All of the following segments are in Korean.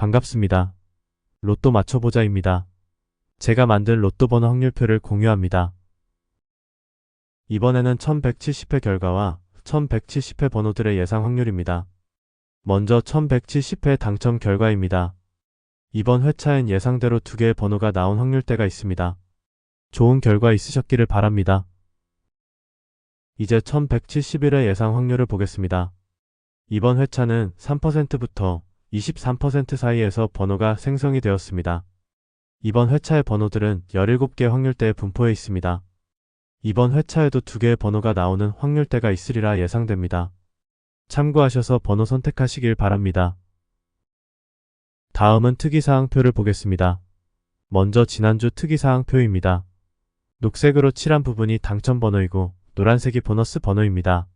반갑습니다. 로또 맞춰보자입니다. 제가 만든 로또 번호 확률표를 공유합니다. 이번에는 1170회 결과와 1170회 번호들의 예상 확률입니다. 먼저 1170회 당첨 결과입니다. 이번 회차엔 예상대로 두 개의 번호가 나온 확률대가 있습니다. 좋은 결과 있으셨기를 바랍니다. 이제 1171회 예상 확률을 보겠습니다. 이번 회차는 3%부터 23% 사이에서 번호가 생성이 되었습니다. 이번 회차의 번호들은 17개 확률대에 분포해 있습니다. 이번 회차에도 두 개의 번호가 나오는 확률대가 있으리라 예상됩니다. 참고하셔서 번호 선택하시길 바랍니다. 다음은 특이사항표를 보겠습니다. 먼저 지난주 특이사항표입니다. 녹색으로 칠한 부분이 당첨번호이고 노란색이 보너스 번호입니다.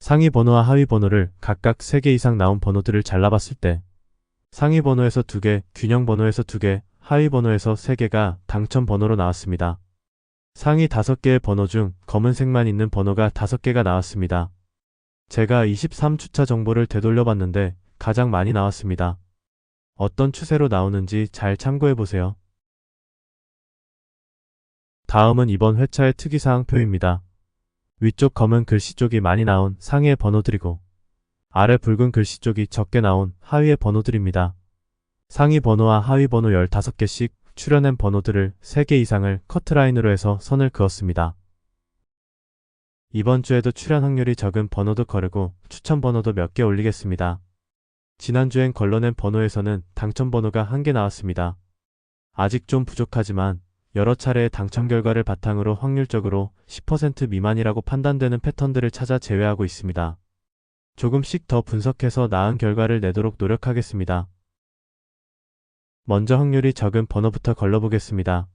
상위 번호와 하위 번호를 각각 3개 이상 나온 번호들을 잘라봤을 때 상위 번호에서 2개, 균형 번호에서 2개, 하위 번호에서 3개가 당첨 번호로 나왔습니다. 상위 5개의 번호 중 검은색만 있는 번호가 5개가 나왔습니다. 제가 23주차 정보를 되돌려봤는데 가장 많이 나왔습니다. 어떤 추세로 나오는지 잘 참고해보세요. 다음은 이번 회차의 특이사항표입니다. 위쪽 검은 글씨 쪽이 많이 나온 상위의 번호들이고 아래 붉은 글씨 쪽이 적게 나온 하위의 번호들입니다. 상위 번호와 하위 번호 15개씩 출연한 번호들을 3개 이상을 커트라인으로 해서 선을 그었습니다. 이번 주에도 출연 확률이 적은 번호도 거르고 추천 번호도 몇 개 올리겠습니다. 지난주엔 걸러낸 번호에서는 당첨 번호가 한 개 나왔습니다. 아직 좀 부족하지만 여러 차례의 당첨 결과를 바탕으로 확률적으로 10% 미만이라고 판단되는 패턴들을 찾아 제외하고 있습니다. 조금씩 더 분석해서 나은 결과를 내도록 노력하겠습니다. 먼저 확률이 적은 번호부터 걸러보겠습니다.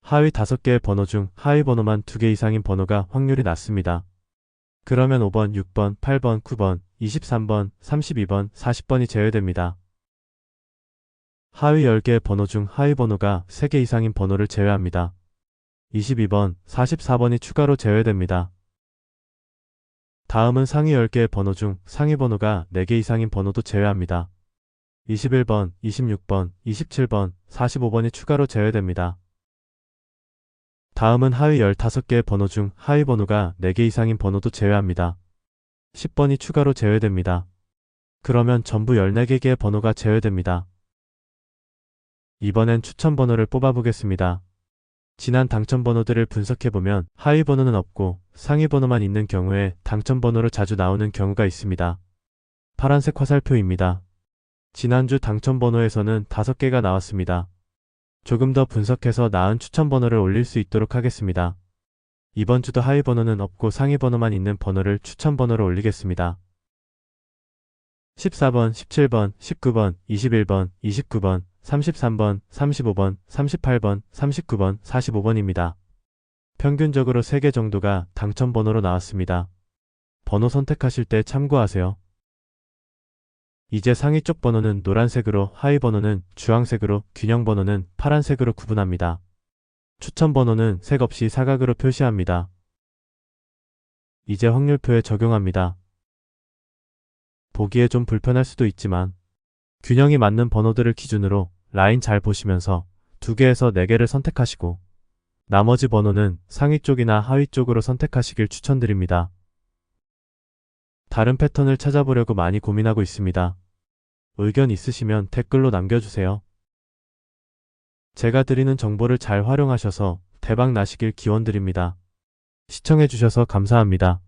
하위 5개의 번호 중 하위 번호만 2개 이상인 번호가 확률이 낮습니다. 그러면 5번, 6번, 8번, 9번, 23번, 32번, 40번이 제외됩니다. 하위 10개의 번호 중 하위 번호가 3개 이상인 번호를 제외합니다. 22번, 44번이 추가로 제외됩니다. 다음은 상위 10개의 번호 중 상위 번호가 4개 이상인 번호도 제외합니다. 21번, 26번, 27번, 45번이 추가로 제외됩니다. 다음은 하위 15개의 번호 중 하위 번호가 4개 이상인 번호도 제외합니다. 10번이 추가로 제외됩니다. 그러면 전부 14개의 번호가 제외됩니다. 이번엔 추천 번호를 뽑아보겠습니다. 지난 당첨 번호들을 분석해보면 하위 번호는 없고 상위 번호만 있는 경우에 당첨 번호로 자주 나오는 경우가 있습니다. 파란색 화살표입니다. 지난주 당첨 번호에서는 5개가 나왔습니다. 조금 더 분석해서 나은 추천 번호를 올릴 수 있도록 하겠습니다. 이번 주도 하위 번호는 없고 상위 번호만 있는 번호를 추천 번호로 올리겠습니다. 14번, 17번, 19번, 21번, 29번, 33번, 35번, 38번, 39번, 45번입니다. 평균적으로 3개 정도가 당첨 번호로 나왔습니다. 번호 선택하실 때 참고하세요. 이제 상위 쪽 번호는 노란색으로 하위 번호는 주황색으로 균형 번호는 파란색으로 구분합니다. 추천 번호는 색 없이 사각으로 표시합니다. 이제 확률표에 적용합니다. 보기에 좀 불편할 수도 있지만 균형이 맞는 번호들을 기준으로 라인 잘 보시면서 2개에서 4개를 선택하시고 나머지 번호는 상위 쪽이나 하위 쪽으로 선택하시길 추천드립니다. 다른 패턴을 찾아보려고 많이 고민하고 있습니다. 의견 있으시면 댓글로 남겨주세요. 제가 드리는 정보를 잘 활용하셔서 대박 나시길 기원드립니다. 시청해주셔서 감사합니다.